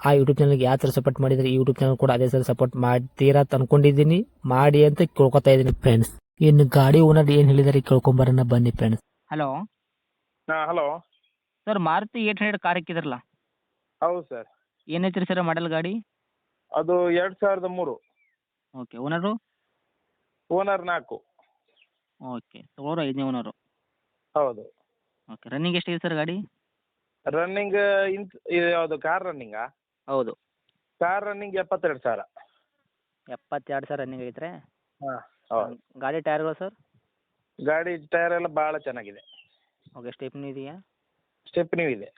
ಆ ಯೂಟ್ಯೂಬ್ ಚಾನಲ್ಗೆ ಯಾವ ಥರ ಸಪೋರ್ಟ್ ಮಾಡಿದರೆ ಈ ಯೂಟ್ಯೂಬ್ ಚಾನಲ್ ಕೂಡ ಅದೇ ಥರ ಸಪೋರ್ಟ್ ಮಾಡ್ತೀರಾ ಅಂತ ಅನ್ಕೊಂಡಿದ್ದೀನಿ. ಮಾಡಿ ಅಂತ ಕೇಳ್ಕೊತಾ ಇದ್ದೀನಿ ಫ್ರೆಂಡ್ಸ್ ಇನ್ನು ಗಾಡಿ ಓನರ್ ಏನು ಹೇಳಿದಾರೆ ಕೇಳ್ಕೊಂಬರೋಣ ಬನ್ನಿ ಫ್ರೆಂಡ್ಸ್ ಹಲೋ ಹಾಂ hello sir Maruti eight hundred car ಇಕ್ಕಿದ್ರಲ್ಲ ಹೌದು ಸರ್ ಏನೈತ್ರಿ ಸರ್ ಮಾಡಲ್ ಗಾಡಿ? ಅದು ಎರಡು ಸಾವಿರದ ಮೂರು. ಓಕೆ ಓನರು ಓನರ್ ನಾಲ್ಕು. ಓಕೆ ತೊಗೊಳೋರು ಐದನೇ ಓನರು ಹೌದು. ಓಕೆ ರನ್ನಿಂಗ್ ಎಷ್ಟಿದೆ ಸರ್ ಗಾಡಿ? ರನ್ನಿಂಗ್ ಇಂತ ಇದು ಯಾವುದು ಕಾರ್ ರನ್ನಿಂಗಾ ಹೌದು. ಕಾರ್ ರನ್ನಿಂಗ್ ಎಪ್ಪತ್ತೆರಡು ಸಾವಿರ. ಎಪ್ಪತ್ತೆರಡು ಸಾವಿರ ರನ್ನಿಂಗ್ ಐತ್ರಿ ಹಾಂ ಹೌದು. ಗಾಡಿ ಟೈರ್ಗಳು ಸರ್? ಗಾಡಿ ಟೈರ್ ಎಲ್ಲ ಭಾಳ ಚೆನ್ನಾಗಿದೆ. ಓಕೆ ಸ್ಟೆಪ್ನಿ ಇದೆಯಾ? ಸ್ಟೆಪ್ನೂ ಇದೆ.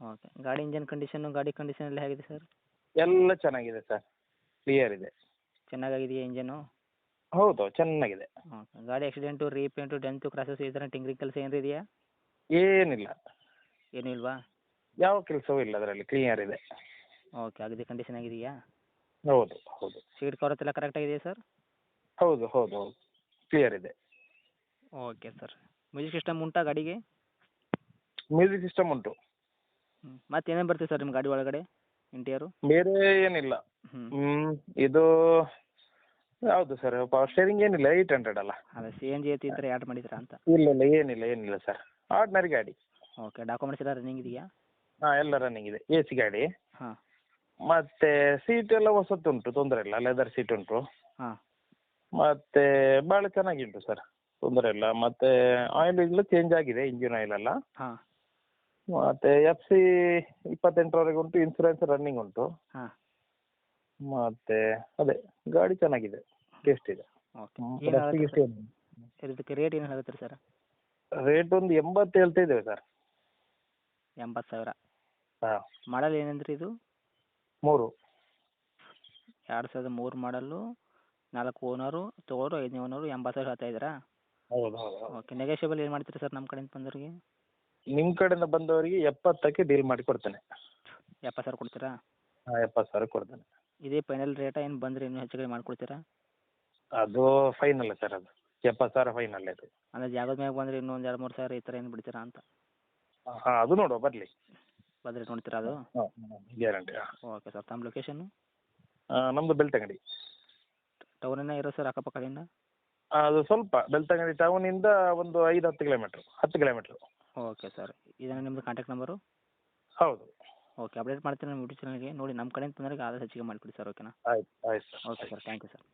ಓಕೆ ಗಾಡಿ ಇಂಜನ್ ಕಂಡೀಷನ್ನು ಗಾಡಿ ಕಂಡೀಷನ್ ಎಲ್ಲ ಹೇಗಿದೆ ಸರ್? ಎಲ್ಲ ಚೆನ್ನಾಗಿದೆ ಸರ್. ಕ್ಲಿಯರ್ ಇದೆ. ಚೆನ್ನಾಗಿದೆಯಾ ಇಂಜನು ಹೌದು ಚೆನ್ನಾಗಿದೆ. ಓಕೆ ಗಾಡಿ ಆಕ್ಸಿಡೆಂಟು ರೀಪೇಂಟು ಡೆಂತು ಕ್ರಾಸಸ್ ಈ ಥರ ಟಿಂಗ್ರಿಂಗ್ ಕೆಲಸ ಏನಾರು ಇದೆಯಾ? ಏನಿಲ್ಲ. ಏನೂ ಇಲ್ವಾ ಯಾವ ಕೆಲಸವೂ ಇಲ್ಲ ಅದರಲ್ಲಿ. ಕ್ಲಿಯರ್ ಇದೆ. ಓಕೆ ಅಗದಿ ಕಂಡೀಷನ್ ಆಗಿದೆಯಾ? ಹೌದು ಹೌದು. ಸೀಟ್ ಕವರ್ ಎಲ್ಲ ಕರೆಕ್ಟಾಗಿದೆಯಾ ಸರ್ ಹೌದು ಹೌದು ಹೌದು. ಕ್ಲಿಯರ್ ಇದೆ. ಓಕೆ ಸರ್ ಮ್ಯೂಸಿಕ್ ಸಿಸ್ಟಮ್ ಉಂಟಾ ಗಾಡಿಗೆ? ಮ್ಯೂಸಿಕ್ ಸಿಸ್ಟಮ್ ಉಂಟು. ಮತ್ತೆ ಏನೇನು ಬರ್ತದೆ ಸರ್ ನಿಮ್ಮ ಗಾಡಿ ಒಳಗಡೆ ಇಂಟೀರಿಯರು ಬೇರೆ ಏನಿಲ್ಲ. ಹ್ಮ್. ಇದು ಹೌದು ಸರ್ ಪವರ್ ಸ್ಟೇರಿಂಗ್ ಏನಿಲ್ಲ ಏಯ್ಟ್ ಹಂಡ್ರೆಡ್ ಅಲ್ಲ. ಅದೇ ಸಿ ಎನ್ ಜಿ ಐತಿ ಈ ಥರ ಆ್ಯಡ್ ಮಾಡಿದ್ರಾ ಅಂತ? ಇಲ್ಲ ಇಲ್ಲ ಏನಿಲ್ಲ ಏನಿಲ್ಲ ಸರ್ ಆರ್ಡಿನರಿ ಗಾಡಿ. ಓಕೆ ಡಾಕ್ಯುಮೆಂಟ್ಸ್ ಎಲ್ಲ ರನ್ನಿಂಗ್ ಇದೆಯಾ? ಹಾಂ ಎಲ್ಲ ರನ್ನಿಂಗ್ ಇದೆ. ಎ ಸಿ ಗಾಡಿ. ಹಾಂ. ಮತ್ತೆ ಸೀಟ್ ಎಲ್ಲ ಹೊಸತ್ತುಂಟು ತೊಂದರೆ ಇಲ್ಲ ಲೆದರ್ ಸೀಟ್ ಉಂಟು. ಹಾಂ. ಮತ್ತೆ ಭಾಳ ಚೆನ್ನಾಗಿಂಟು ಸರ್ ತೊಂದರೆ ಇಲ್ಲ. ಮತ್ತೆ ಆಯಿಲ್ ಎಲ್ಲ ಚೇಂಜ್ ಆಗಿದೆ ಇಂಜಿನ್ ಆಯಿಲ್ ಎಲ್ಲ. ಹಾಂ. ಮತ್ತೆ ಎಫ್ ಸಿ ಇಪ್ಪತ್ತೆಂಟರವರೆಗೆ ಉಂಟು ಇನ್ಸೂರೆನ್ಸ್ ರನ್ನಿಂಗ್ ಉಂಟು. ಹಾಂ. ಮತ್ತೆ ಅದೇ ಗಾಡಿ ಚೆನ್ನಾಗಿದೆ ಟೇಸ್ಟ್ ಇದೆ. ಓಕೆ ಏನು ಸರ್ ಇದಕ್ಕೆ ರೇಟ್ ಏನು ಹೇಳುತ್ತೀರಿ ಸರ್ ರೇಟ್ ಒಂದು ಎಂಬತ್ತು ಹೇಳ್ತಾ ಇದ್ದೇವೆ ಸರ್ ಎಂಬತ್ತು ಸಾವಿರ. ಹಾಂ. ಮಾಡಲ್ ಏನಂದ್ರಿ ಇದು? ಮೂರು. ಎರಡು ಸಾವಿರದ ಮೂರು ಮಾಡಲ್ಲು ನಾಲ್ಕು ಓನರು ತೊಗೊಳೋರು ಐದನೇ ಓನರು ಎಂಬತ್ತು ಸಾವಿರ ಹೇಳ್ತಾ ಇದ್ದೀರಾ? ಹೌದು ಹೌದು ಹೌದು. ಓಕೆ ನೆಗೋಷಿಯಬಲ್ ಏನು ಮಾಡ್ತೀರಿ ಸರ್ ನಮ್ಮ ಕಡೆಯಿಂದ ಬಂದವರಿಗೆ? ನಿಮ್ಮ ಕಡೆಯಿಂದ ಬಂದವರಿಗೆ ಎಪ್ಪತ್ತಕ್ಕೆ ಡೀಲ್ ಮಾಡಿ ಕೊಡ್ತೇನೆ. ಎಪ್ಪತ್ತು ಸಾವಿರ ಕೊಡ್ತೀರಾ? ಹಾಂ ಎಪ್ಪತ್ತು ಸಾವಿರ ಕೊಡ್ತೇನೆ. ಇದೇ ಫೈನಲ್ ರೇಟಾ ಏನು ಬಂದರೆ ಇನ್ನೂ ಹೆಚ್ಚು ಕಡಿಮೆ ಮಾಡಿಕೊಡ್ತೀರಾ? ಅದು ಫೈನಲ್ ಸರ್ ಅದು. ಎಪ್ಪತ್ತು ಸಾವಿರ ಫೈನಲ್ ಅದು. ಅಂದರೆ ಜಾಗದ ಮ್ಯಾಗ ಬಂದರೆ ಇನ್ನೂ ಒಂದು ಎರಡು ಮೂರು ಸಾವಿರ ಈ ಥರ ಏನು ಬಿಡ್ತೀರಾ ಅಂತ? ಹಾಂ ಅದು ನೋಡುವ ಬರಲಿ. ಬಂದರೆ ನೋಡ್ತೀರಾ ಅದು? ಹಾಂ ಗ್ಯಾರಂಟಿ ಓಕೆ ಸರ್ ತಮ್ಮ ಲೊಕೇಶನ್ನು ನಮ್ಮದು ಬೆಳ್ತಂಗಡಿ. ಟೌನಿನ ಇರೋ ಸರ್ ಅಕ್ಕಪಕ್ಕದಿಂದ ಅದು ಸ್ವಲ್ಪ ಬೆಳ್ತಂಗಡಿ ಟೌನಿಂದ ಒಂದು ಐದು ಹತ್ತು ಕಿಲೋಮೀಟ್ರ್ ಹತ್ತು ಕಿಲೋಮೀಟ್ರ್ ಓಕೆ ಸರ್ ಇದನ್ನು ನಿಮ್ಮದು ಕಾಂಟ್ಯಾಕ್ಟ್ ನಂಬರು ಹೌದು. ಓಕೆ ಅಪ್ಡೇಟ್ ಮಾಡ್ತೀನಿ ನಮ್ಮ ಯೂಟ್ಯೂಬ್ ಚಾನಲ್ಗೆ ನೋಡಿ ನಮ್ಮ ಕಡೆಯಿಂದ ಬಂದರೆ ಆದಷ್ಟು ಹೆಚ್ಚಿಗೆ ಮಾಡಿಕೊಡಿ ಸರ್ ಓಕೆನಾ? ಆಯ್ತು ಆಯ್ತು sir. Okay sir thank you sir.